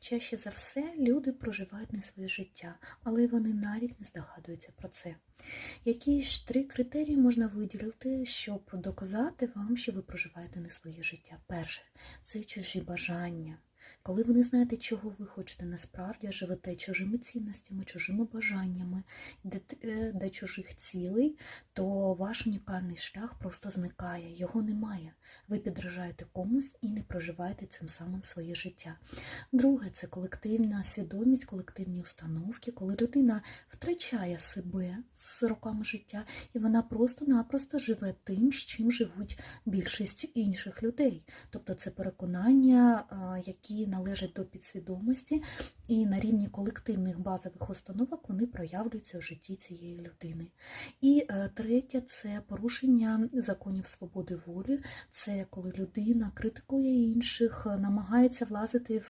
Чаще за все люди проживають не своє життя, але вони навіть не здогадуються про це. Які ж три критерії можна виділити, щоб доказати вам, що ви проживаєте не своє життя? Перше це чужі бажання. Коли ви не знаєте, чого ви хочете насправді, живете чужими цінностями, чужими бажаннями, йдете до чужих цілей, то ваш унікальний шлях просто зникає, його немає. Ви підражаєте комусь і не проживаєте цим самим своє життя. Друге, це колективна свідомість, колективні установки, коли людина втрачає себе з роками життя, і вона просто-напросто живе тим, з чим живуть більшість інших людей. Тобто це переконання, а, які належать до підсвідомості, і на рівні колективних базових установок вони проявлюються в житті цієї людини. І е, третє це порушення законів свободи волі. Це коли людина критикує інших, намагається влазити в